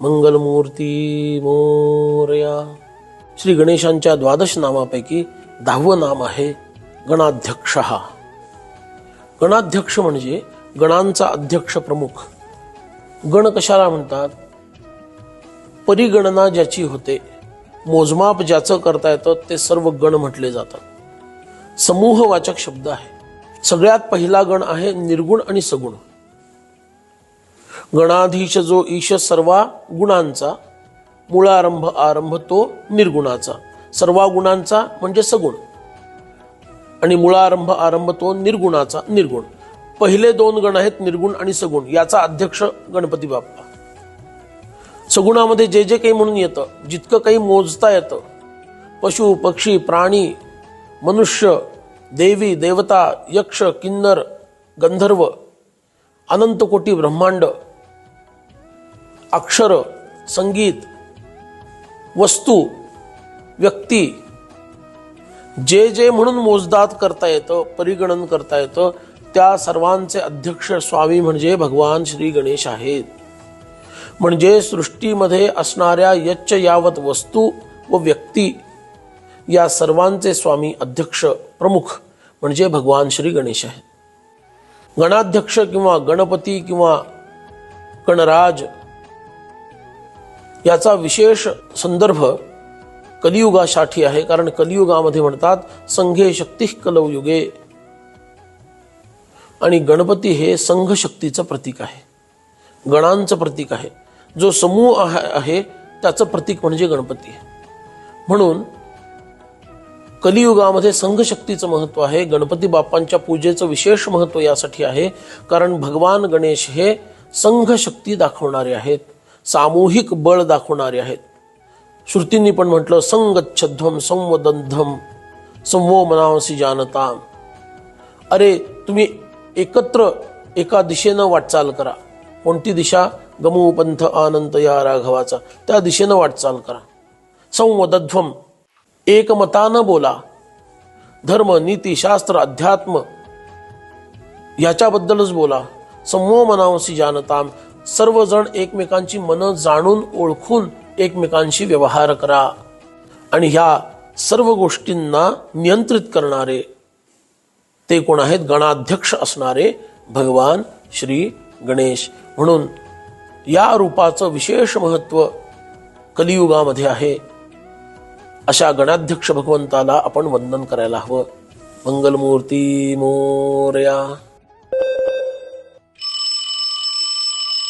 मंगलमूर्ती मोरया. श्री गणेशांच्या द्वादश नामापैकी दहावं नाम आहे गणाध्यक्ष. गणाध्यक्ष म्हणजे गणांचा अध्यक्ष प्रमुख. गण कशाला म्हणतात? परिगणना ज्याची होते मोजमाप ज्याचं करता येतं ते सर्व गण म्हटले जातात. समूहवाचक शब्द आहे. सगळ्यात पहिला गण आहे निर्गुण आणि सगुण. गणाधीश जो ईश सर्वा गुणांचा मूळारंभ आरंभ तो निर्गुणाचा. सर्वा गुणांचा म्हणजे सगुण. आणि मूळारंभ आरंभ तो निर्गुणाचा निर्गुण. पहिले दोन गण आहेत निर्गुण आणि सगुण. याचा अध्यक्ष गणपती बाप्पा. सगुणामध्ये जे जे काही म्हणून येतं जितकं काही मोजता येतं पशु पक्षी प्राणी मनुष्य देवी देवता यक्ष किन्नर गंधर्व अनंत कोटी ब्रह्मांड अक्षर संगीत वस्तू व्यक्ती. जे जे म्हणून मोजदात करता येतं परिगणन करता येतं त्या सर्वांचे अध्यक्ष स्वामी म्हणजे भगवान श्री गणेश आहेत. म्हणजे सृष्टीमध्ये असणाऱ्या यच्च यावत वस्तू व व्यक्ती या सर्वांचे स्वामी अध्यक्ष प्रमुख म्हणजे भगवान श्री गणेश आहेत. गणाध्यक्ष किंवा गणपती किंवा गणराज याचा विशेष संदर्भ कलियुगासाठी आहे कारण कलियुगामध्ये म्हणतात संघे शक्ती कलयुगे आणि गणपती हे संघ शक्तीचं प्रतीक आहे. गणांचं प्रतीक आहे. जो समूह आहे- आहे त्याचं प्रतीक म्हणजे गणपती आहे. म्हणून कलियुगामध्ये संघशक्तीचं महत्त्व आहे गणपती बाप्पांच्या पूजेचं विशेष महत्त्व यासाठी आहे कारण भगवान गणेश हे संघशक्ती दाखवणारे आहेत. सामूहिक बळ दाखवणारे आहेत. श्रुतींनी पण म्हटलं संगच्छध्वम संवदंधम संवो मनावसी जानता अरे तुम्ही एकत्र एका दिशेनं वाटचाल करा. कोणती दिशा? गमोपंथ आनंद या राघवाचा. त्या दिशेनं वाटचाल करा. संवदध्वम एकमतानं बोला. धर्म नीती शास्त्र अध्यात्म याच्याबद्दलच बोला. समूह मनावसी जानताम. सर्वजण एकमेकांची मनं जाणून ओळखून एकमेकांशी व्यवहार करा. आणि ह्या सर्व गोष्टींना नियंत्रित करणारे ते कोण आहेत? गणाध्यक्ष असणारे भगवान श्री गणेश. म्हणून या रूपाचं विशेष महत्त्व कलियुगामध्ये आहे. अशा गणाध्यक्ष भगवंताला आपण वंदन करायला हवं. मंगलमूर्ती मोर्या.